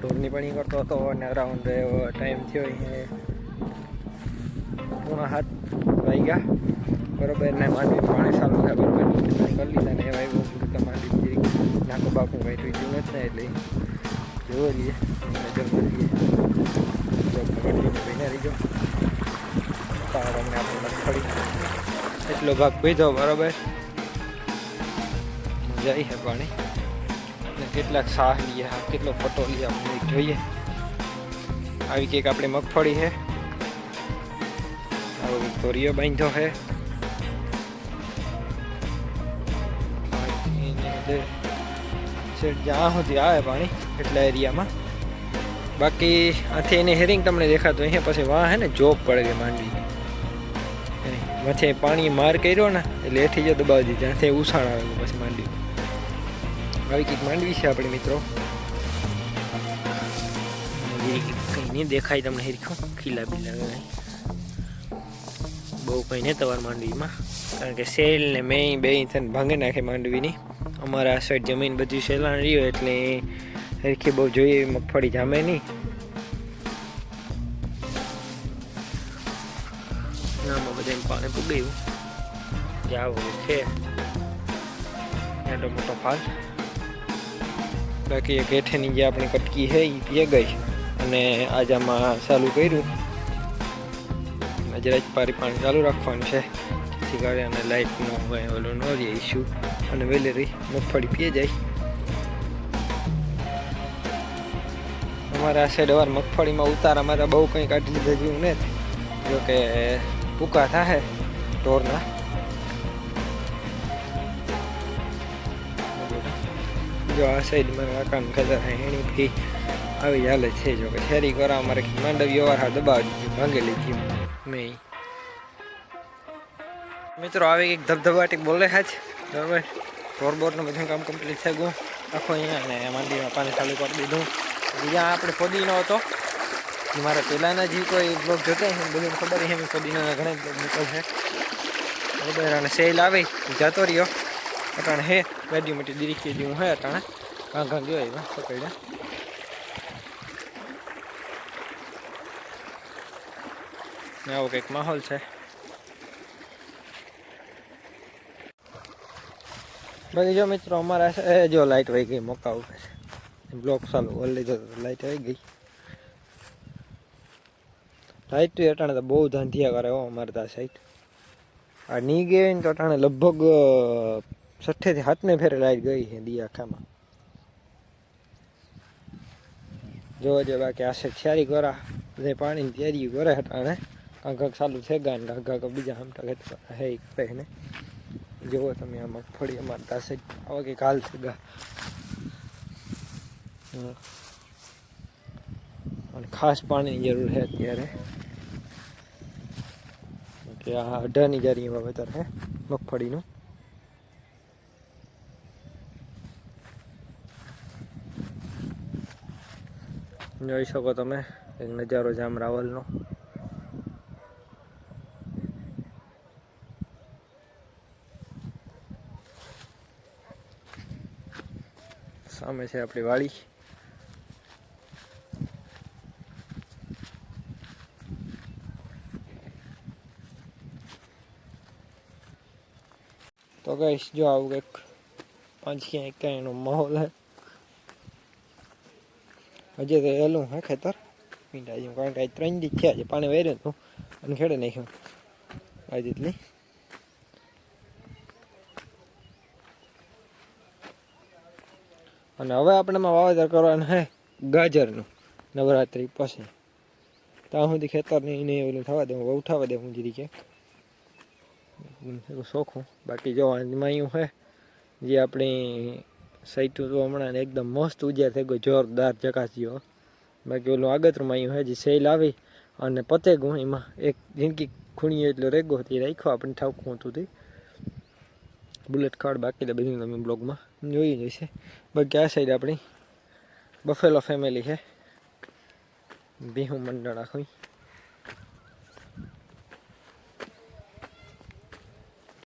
ઢોરની પાણી કરતો હતો અને અરાઉન્ડ ટાઈમ થયો એ પૂણા હાથ વાગ્યા બરોબર ને માંડવી પાણી ચાલુ થયા બરોબર કરી લીધા ને એવા એવું કે માંડવી નાખો બાપુ વાઈટ ગયું જ ને એટલે જોવો રહીએ નજર કરીએ ભાઈને રહીજો અમને આપણે મગફળી એટલો ભાગ ભેજો બરોબર જઈ હે પાણી કેટલા સાહલીયા કેટલા ફટોલિયા મને જોઈએ આવી કે આપણે મગફળી છે આવો વિટોરિયો બાંધો છે ઇંદર સડ જાહો દે આ પાણી કેટલા એરિયા માં બાકી આથે ને હેરીંગ તમને દેખા તો અહી પછી વાહ હે ને જોબ પડે માનડી એટલે મથે પાણી માર કઈરો ને એટલે હેઠી જો દબાવ દી જાથે ઉસાણ આવે પછી માનડી આવી કંઈક માંડવી છે આપણે મિત્રો કંઈ નહીં દેખાય તમને હિરખું ખીલા બીલા બહુ કંઈ નહીં તવાર માંડવીમાં કારણ કે સેલ ને મેં બે થઈને ભાંગી નાખે માંડવીની અમારા આ સાઈડ જમીન બધી સેલાણ રહ્યું એટલે હરખી બહુ જોઈએ મગફળી જામે નહીં નામાં બધાને પાણી પૂગ્યું જાવ છે એટલો મોટો પાક બાકી એ હેઠેની જે આપણી કટકી છે એ પીએ ગઈ અને આજ આમાં ચાલુ કર્યું જરાજ પારી પાણી ચાલુ રાખવાનું છે જેથી કરી અને લાઇટનું કંઈ ઓલું ન રહે ઇસ્યુ અને વેલેરી મગફળી પીએ જાય અમારા સાઈડ અવાર મગફળીમાં ઉતાર અમારા બહુ કંઈ કાઢી લીધા જેવું નથી જોકે ભૂકા થાય ઢોરના જો આ સાઈડમાં કાકાનું ખેતર એણીથી આવી હાલત છે જો કે શેરી કરવા મારે માંડવી ઓવારા દબાવી દીધી ભાંગેલી હતી મેં મિત્રો આવી એક ધબધબાટી બોલે હાજ બરાબર બોર બોરનું બધું કામ કમ્પ્લીટ થઈ ગયું આખો અહીંયા ને માંડવીમાં પાણી ચાલુ કરી દીધું જ્યાં આપણે ફોદીનો હતો મારા પહેલાંના જે કોઈ બ્લોગ જોતા એમ બધું ખબર એમ ફોદીનાના ઘણા બ્લોગ નીકળશે બરાબર અને સેલ આવે જતો રહ્યો અટાણે હે ગાડી મોટી દીરીકી દી હે અટાણે કાં કાં ગયો એવા પકડ્યા ને આવો કંઈક માહોલ છે બાકી જો મિત્રો અમારા છે જો લાઇટ વહી ગઈ મોકા ઉપર બ્લોક ચાલુ ઓલી જો લાઈટ આવી ગઈ લાઇટ તો અટાણે તો બહુ ધાંધિયા કરે હો અમારે ત્યાં સાઈડ આ ની ગઈ ને તો અટાણે લગભગ सठे थे हाथ ने फेरे लाइट गई है दी आखा में जो जो बाकी आसे तैयारी करा ने पानी की तैयारी करे हटाने कंक सालू थे गान का कभी जहां तक है एक पहने जो तुम यहाँ मगफड़ी मरता से आवा के काल से गा और हाँ। खास पानी जरूर है अत्यारे क्या डर जा रही है बेहतर है मगफड़ी ना જોઈ શકો તમે એક નજારો જામ રાવલનો સામે છે આપણી વાળી તો કઈશ જો આવું કઈક પાંચ ક્યાં ક્યાંય ક્યાંયનો માહોલ હે અગે તો એલું આખેતર મીંડા આયે કોઈ ગાજર ટ્રેન દે છે પાણી વેરતો અને ખેડે નાખ્યો આદિતલી અને હવે આપણે માં વાવાતર કરવાનું હે ગાજર નું નવરાત્રી પછી તા હું દી ખેતર ની ની ઉઠાવ દઉં વ ઉઠાવા દઉં જીરી કે ગુનસેરો સોખો બાકી જો આ માંયું હે જે આપણી સાઈટું તો હમણાં એકદમ મસ્ત ઉજ્યા થઈ ગયો જોરદાર ચકાસ્યો બાકી ઓલું આગતરમાં અહીં આવ્યું જે સેલ આવી અને પતે ગયું એમાં એક જિંદગી ખૂણીઓ એટલો રેગો હતી રાખ્યો આપણે ઠાવકું હતું તે બુલેટ કાર્ડ બાકી તો બધું તમે બ્લોગમાં જોઈ જશે બાકી આ સાઈડ આપણી બફેલો ફેમિલી છે બિહુ મંડળ આખું